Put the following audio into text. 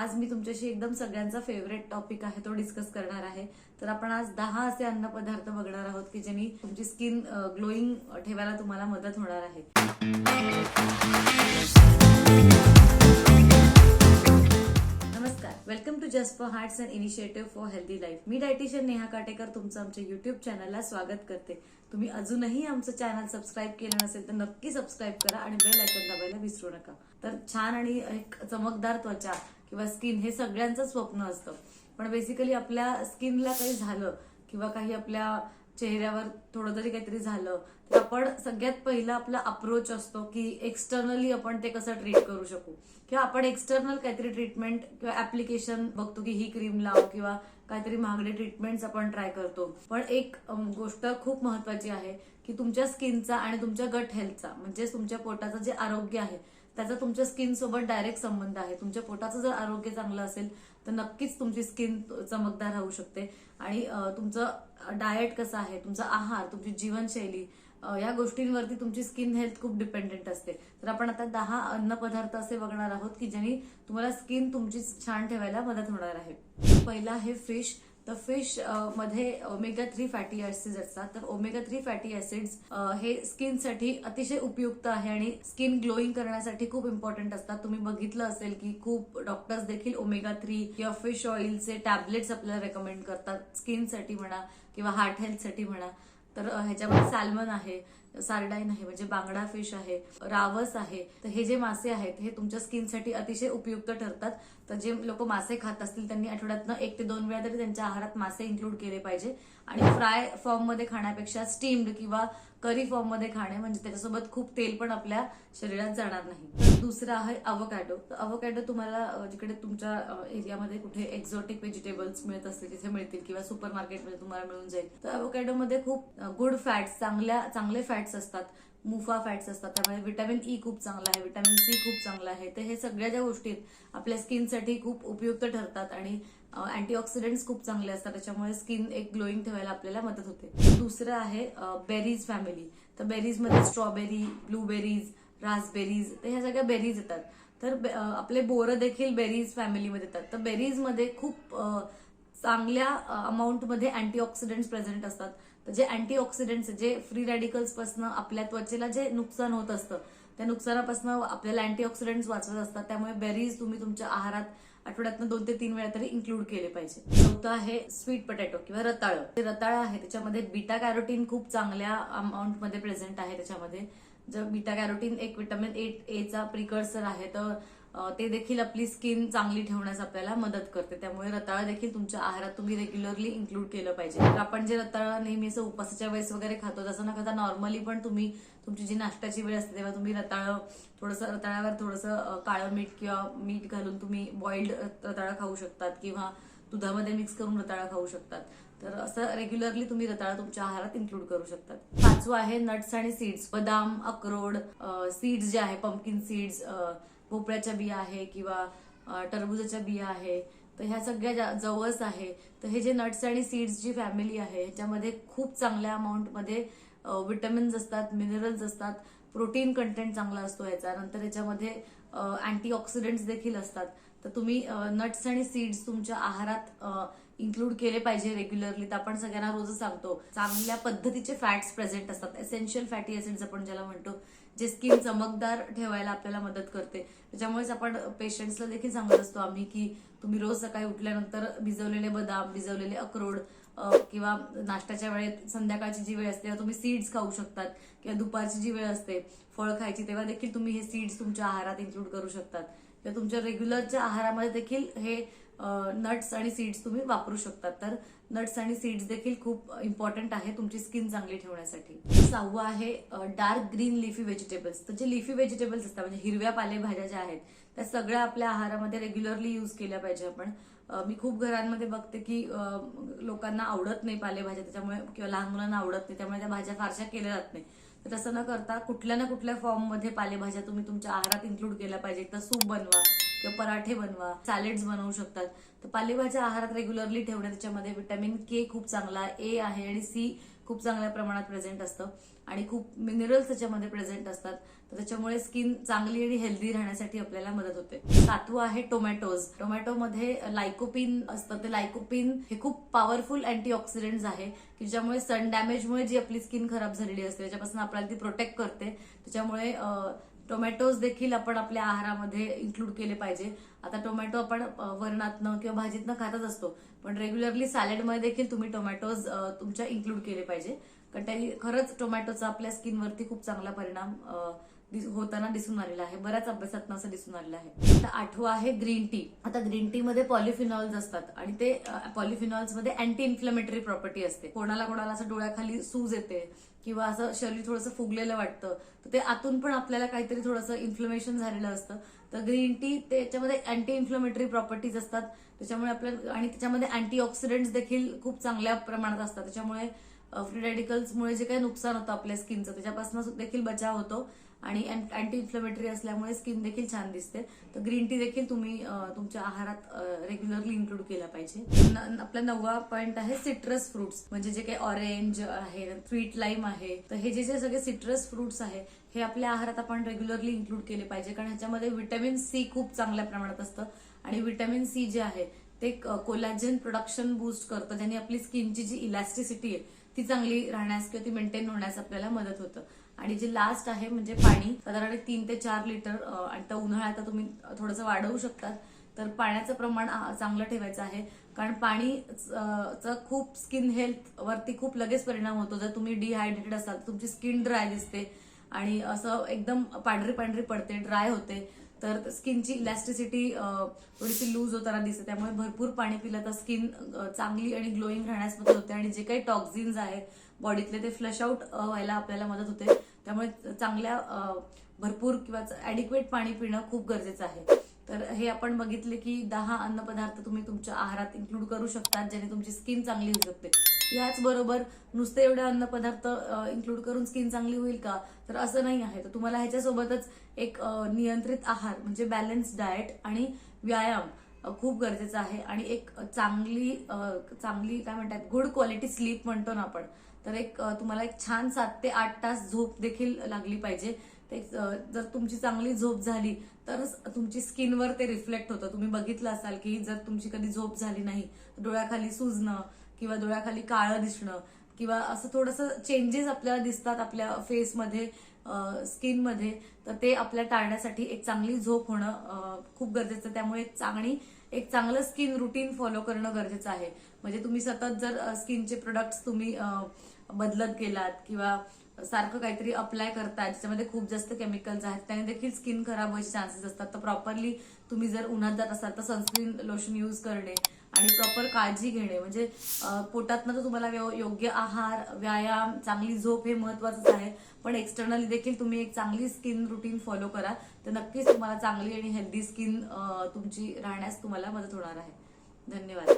आज मी तुमच्याशी एकदम सगळ्यांचा फेवरेट टॉपिक आहे तो डिस्कस करणार आहे. तर आपण आज दहा असे अन्नपदार्थ बघणार आहोत की ज्यांनी तुमची स्किन ग्लोईंग ठेवायला तुम्हाला मदत होणार आहे. नमस्कार. Welcome to just for hearts and initiative for healthy life me dietitian Neha Katekar तुमचं आमच्या युट्यूब चॅनलला स्वागत करते. तुम्ही अजूनही आमचं चॅनल सबस्क्राईब केलं नसेल तर नक्की सबस्क्राईब करा आणि बेल आयकन दाबायला विसरू नका. तर छान आणि एक चमकदार त्वचा किंवा स्किन हे सगळ्यांचं स्वप्न असतं. पण बेसिकली आपल्या स्किनला काही झालं किंवा काही आपल्या चेहऱ्यावर थोडं जरी काहीतरी झालं तर आपण सगळ्यात पहिला आपला अप्रोच असतो की एक्सटर्नली आपण ते कसं ट्रीट करू शकू. किंवा आपण एक्सटर्नल काहीतरी ट्रीटमेंट किंवा ऍप्लिकेशन बघतो की ही क्रीम लाव किंवा काहीतरी महागडे ट्रीटमेंट्स आपण ट्राय करतो. पण एक गोष्ट खूप महत्वाची आहे की तुमच्या स्किनचा आणि तुमच्या गट हेल्थचा म्हणजे तुमच्या पोटाचं जे आरोग्य आहे त्याचा तुमच्या स्किन सोबत डायरेक्ट संबंध आहे. तुमच्या पोटाचं जर आरोग्य चांगलं असेल तर नक्कीच तुमची स्किन चमकदार राहू शकते. आणि तुमचं डाएट कसं आहे तुमचा आहार तुमची जीवनशैली या गोष्टींवरती तुमची स्किन हेल्थ खूप डिपेंडेंट असते. तर आपण आता दहा अन्नपदार्थ असे बघणार आहोत की ज्यांनी तुम्हाला स्किन तुमची छान ठेवायला मदत होणार आहे. पहिला आहे फिश तर फिश uh, मध्ये ओमेगा थ्री फॅटी ऍसिड असतात. तर ओमेगा थ्री फॅटी ऍसिड्स हे स्किनसाठी अतिशय उपयुक्त आहे आणि स्किन ग्लोईंग करण्यासाठी खूप इम्पॉर्टंट असतात. तुम्ही बघितलं असेल की खूप डॉक्टर्स देखील ओमेगा थ्री किंवा फिश ऑइलचे टॅबलेट्स आपल्याला रेकमेंड करतात. स्किनसाठी म्हणा किंवा हार्ट हेल्थसाठी म्हणा. तर ह्याच्यामध्ये सॅल्मन आहे. सार्डाईन आहे म्हणजे बांगडा फिश आहे रावस आहे तर हे जे मासे आहेत हे तुमच्या स्किनसाठी अतिशय उपयुक्त ठरतात. तर जे लोक मासे खात असतील त्यांनी आठवड्यातनं एक ते दोन वेळा तरी त्यांच्या आहारात मासे इन्क्लूड केले पाहिजे. आणि फ्राय फॉर्ममध्ये खाण्यापेक्षा स्टीम्ड किंवा करी फॉर्ममध्ये खाणे म्हणजे त्याच्यासोबत खूप तेल पण आपल्या शरीरात जाणार नाही. तर दुसरं आहे अवकॅडो तर अवकॅडो तुम्हाला जिकडे तुमच्या एरियामध्ये कुठे एक्झॉटिक व्हेजिटेबल्स मिळत असतील तिथे मिळतील किंवा सुपर मार्केटमध्ये तुम्हाला मिळून जाईल. तर अवोकॅडोमध्ये खूप गुड फॅट्स चांगल्या चांगले फॅट फॅट्स असतात मुफा फॅट्स असतात त्यामुळे विटॅमिन ई e खूप चांगला आहे विटॅमिन सी खूप चांगला आहे. तर हे सगळ्या ज्या गोष्टी आहेत, आपल्या स्किनसाठी खूप उपयुक्त ठरतात आणि अँटीऑक्सिडंट्स खूप चांगले असतात त्याच्यामुळे स्किन एक ग्लोईंग ठेवायला आपल्याला मदत होते. दुसरं आहे बेरीज फॅमिली तर बेरीजमध्ये स्ट्रॉबेरी ब्लूबेरीज रासबेरीज तर ह्या सगळ्या बेरीज येतात. तर आपले बोरं देखील बेरीज फॅमिलीमध्ये येतात. तर बेरीजमध्ये खूप चांगल्या अमाऊंटमध्ये अँटीऑक्सिडंट्स प्रेझेंट असतात. तर जे अँटीऑक्सिडंट्स जे फ्री रॅडिकल्सपासून आपल्या त्वचेला जे नुकसान होत असतं त्या नुकसानापासून आपल्याला अँटीऑक्सिडंट्स वाचवत असतात. त्यामुळे बेरीज तुम्ही तुमच्या आहारात आठवड्यातनं दोन ते तीन वेळा तरी इन्क्लूड केले पाहिजे. चौथं आहे स्वीट पोटॅटो किंवा रताळ. ते रताळ आहे त्याच्यामध्ये बीटा कॅरोटीन खूप चांगल्या अमाऊंटमध्ये प्रेझेंट आहे त्याच्यामध्ये. जर बीटा कॅरोटीन एक विटामिन एट एचा प्रिकर्सर आहे तर ते देखील आपली स्किन चांगली ठेवण्यास आपल्याला मदत करते. त्यामुळे रताळा देखील तुमच्या आहारात तुम्ही रेग्युलरली इन्क्लूड केलं पाहिजे. तर आपण जे रताळा नेहमी असं उपासाच्या वेळेस वगैरे खातो तसं न खाता नॉर्मली पण तुम्ही तुमची जी नाश्त्याची वेळ असते तेव्हा तुम्ही रताळ थोडंसं रताळावर थोडंसं काळं मीठ किंवा मीठ घालून तुम्ही बॉइल्ड रताळा खाऊ शकतात किंवा दुधामध्ये मिक्स करून रताळा खाऊ शकतात. तर असं रेग्युलरली तुम्ही रताळा तुमच्या आहारात इन्क्लूड करू शकतात. पाचवं आहे नट्स आणि सीड्स बदाम अक्रोड सीड्स जे आहे पंपकिन सीड्स भोपळ्याच्या बिया आहे किंवा टरबुजाच्या बिया आहे तर ह्या सगळ्या ज्या- आहे तर हे जे नट्स आणि सीड्सची फॅमिली आहे ह्याच्यामध्ये खूप चांगल्या अमाऊंटमध्ये विटॅमिन्स असतात मिनरल्स असतात प्रोटीन कंटेंट चांगला असतो याचा नंतर याच्यामध्ये अँटीऑक्सिडंट्स देखील असतात. तर तुम्ही नट्स आणि सीड्स तुमच्या आहारात इन्क्लूड केले पाहिजे रेग्युलरली तर आपण सगळ्यांना रोजच सांगतो चांगल्या पद्धतीचे फॅट्स प्रेझेंट असतात. एसेन्शियल फॅटी ऍसिड्स आपण ज्याला म्हणतो जे स्किन चमकदार ठेवायला आपल्याला मदत करते. त्याच्यामुळेच आपण पेशंट्सला देखील सांगत असतो आम्ही की तुम्ही रोज सकाळी उठल्यानंतर भिजवलेले बदाम भिजवलेले अक्रोड किंवा नाश्त्याच्या वेळेत संध्याकाळची जी वेळ असते तेव्हा तुम्ही सीड्स खाऊ शकतात किंवा दुपारची जी वेळ असते फळ खायची तेव्हा देखील तुम्ही हे सीड्स तुमच्या आहारात इन्क्लूड करू शकतात. किंवा तुमच्या रेग्युलरच्या आहारामध्ये देखील हे नट्स आणि सीड्स तुम्ही वापरू शकतात. तर नट्स आणि सीड्स देखील खूप इम्पॉर्टंट आहे तुमची स्किन चांगली ठेवण्यासाठी. सहावं आहे डार्क ग्रीन लिफी व्हेजिटेबल्स तर जे लिफी व्हेजिटेबल्स असतात म्हणजे हिरव्या पालेभाज्या ज्या आहेत त्या सगळ्या आपल्या आहारामध्ये रेग्युलरली यूज केल्या पाहिजे आपण. मी खूप घरांमध्ये बघते की लोकांना आवडत नाही पालेभाज्या त्याच्यामुळे किंवा लहान मुलांना आवडत नाही त्यामुळे त्या भाज्या फारशा केल्या जात नाही. तर तसं न करता कुठल्या ना कुठल्या फॉर्ममध्ये पालेभाज्या तुम्ही तुमच्या आहारात इन्क्लूड केल्या पाहिजे. तर सूप बनवा किंवा पराठे बनवा सॅलेड्स बनवू शकतात. तर पालेभाज्या आहारात रेग्युलरली ठेवणे त्याच्यामध्ये विटॅमिन के खूप चांगला ए आहे आणि सी खूप चांगल्या प्रमाणात प्रेझेंट असतं. आणि खूप मिनरल्स त्याच्यामध्ये प्रेझेंट असतात. तर त्याच्यामुळे स्किन चांगली आणि हेल्दी राहण्यासाठी आपल्याला मदत होते. सातवं आहे टोमॅटोज टोमॅटोमध्ये लायकोपिन असतं. ते लायकोपिन हे खूप पॉवरफुल अँटीऑक्सिडंट्स आहे की ज्यामुळे सन डॅमेजमुळे जी आपली स्किन खराब झालेली असते त्याच्यापासून आपल्याला ती प्रोटेक्ट करते त्याच्यामुळे टोमॅटोज देखील आपण आपल्या आहारामध्ये इन्क्लूड केले पाहिजे. आता टोमॅटो आपण वरणातनं किंवा भाजीतनं खातच असतो. पण रेग्युलरली सॅलेडमध्ये देखील तुम्ही टोमॅटोज तुमच्या इन्क्लूड केले पाहिजे. कारण त्यांनी खरंच टोमॅटोचा आपल्या स्किनवरती खूप चांगला परिणाम होताना दिसून आलेला आहे. बऱ्याच अभ्यासात असं दिसून आलेलं आहे. आता आठवा आहे ग्रीन टी. आता ग्रीन टी मध्ये पॉलिफिनॉल्स असतात आणि ते पॉलिफिनॉल्समध्ये अँटी इन्फ्लेमेटरी प्रॉपर्टी असते. कोणाला कोणाला असं डोळ्याखाली सूज येते किंवा असं शरीर थोडंसं फुगलेलं वाटतं तर ते आतून पण आपल्याला काहीतरी थोडंसं इन्फ्लमेशन झालेलं असतं. तर ग्रीन टी त्याच्यामध्ये अँटी इन्फ्लमेटरी प्रॉपर्टीज असतात. त्याच्यामुळे आपल्या आणि त्याच्यामध्ये अँटीऑक्सिडंट्स देखील खूप चांगल्या प्रमाणात असतात. त्याच्यामुळे फ्री रॅडिकल्समुळे जे काही नुकसान होतं आपल्या स्किनचं त्याच्यापासून देखील बचाव होतो. आणि अँटी इन्फ्लमेटरी असल्यामुळे स्किन देखील छान दिसते. तर ग्रीन टी देखील तुम्ही तुमच्या आहारात रेग्युलरली इन्क्लूड केला पाहिजे. न- आपला नववा पॉइंट आहे सिट्रस फ्रुट्स म्हणजे जे काही ऑरेंज आहे स्वीट लाईम आहे. तर हे जे जे सगळे सिट्रस फ्रुट्स आहे हे आपल्या आहारात आपण रेग्युलरली इन्क्लूड केले पाहिजे. कारण ह्याच्यामध्ये व्हिटॅमिन सी खूप चांगल्या प्रमाणात असतं. आणि व्हिटॅमिन सी जे आहे ते कोलॅजन प्रोडक्शन बूस्ट करतं. ज्याने आपली स्किनची जी इलॅस्टिसिटी आहे ती चांगली राहण्यास किंवा ती मेंटेन होण्यास आपल्याला मदत होतं. आणि जे लास्ट आहे म्हणजे पाणी साधारण तीन ते चार लिटर आणि त्या उन्हाळ्यात तुम्ही थोडंसं वाढवू शकतात. तर पाण्याचं प्रमाण चांगलं ठेवायचं आहे. कारण पाणी खूप स्किन हेल्थ वरती खूप लगेच परिणाम होतो. जर तुम्ही डिहायड्रेटेड असाल तर तुमची स्किन ड्राय दिसते. आणि असं एकदम पांढरी पांढरी पडते ड्राय होते. तर स्किनची इलॅस्टिसिटी थोडीशी लूज होताना दिसते. त्यामुळे भरपूर पाणी पिलं तर स्किन चांगली आणि ग्लोईंग राहण्यास मदत होते. आणि जे काही टॉक्झिन्स आहेत बॉडीतले ते फ्लश आउट व्हायला आपल्याला मदत होते. त्यामुळे चांगल्या भरपूर किंवा ॲडिक्वेट पाणी पिणं खूप गरजेचं आहे. तर हे आपण बघितले की दहा अन्नपदार्थ तुम्ही तुमच्या आहारात इन्क्लूड करू शकतात ज्याने तुमची स्किन चांगली होऊ शकते. याचबरोबर नुसते एवढे अन्नपदार्थ इन्क्लूड करून स्किन चांगली होईल का? तर असं नाही आहे. तर तुम्हाला ह्याच्यासोबतच एक नियंत्रित आहार म्हणजे बॅलन्स डाएट आणि व्यायाम खूप गरजेचं आहे. आणि एक चांगली चांगली काय म्हणतात गुड क्वालिटी स्लीप म्हणतो ना आपण. तर एक तुम्हाला एक छान सात ते आठ तास झोप देखील लागली पाहिजे. ते जर तुमची चांगली झोप झाली तरच तुमची स्किनवर ते रिफ्लेक्ट होतं. तुम्ही बघितलं असाल की जर तुमची कधी झोप झाली नाही डोळ्याखाली सुजणं किंवा डोळ्याखाली काळं दिसणं किंवा असं थोडंसं चेंजेस आपल्याला दिसतात आपल्या फेसमध्ये स्किनमध्ये तर ते आपल्या टाळण्यासाठी एक चांगली झोप होणं खूप गरजेचं त्यामुळे एक चांगली एक चांगलं स्किन रुटीन फॉलो करणं गरजेचं आहे. म्हणजे तुम्ही सतत जर स्किनचे प्रोडक्ट्स तुम्ही बदलत गेलात किंवा सारखं काहीतरी अप्लाय करतात ज्याच्यामध्ये खूप जास्त केमिकल्स आहेत त्याने देखील स्किन खराब व्हायचे चान्सेस असतात. तर प्रॉपरली तुम्ही जर उन्हात जात असाल तर सनस्क्रीन लोशन यूज करणे आणि प्रॉपर काळजी घेणे. म्हणजे पोटातनं तर तुम्हाला व्यव- योग्य आहार व्यायाम चांगली झोप हे महत्वाचंच आहे. पण एक्सटर्नली देखील तुम्ही एक चांगली स्किन रुटीन फॉलो करा. तर नक्कीच तुम्हाला चांगली आणि हेल्दी स्किन तुमची राहण्यास तुम्हाला मदत होणार आहे. धन्यवाद.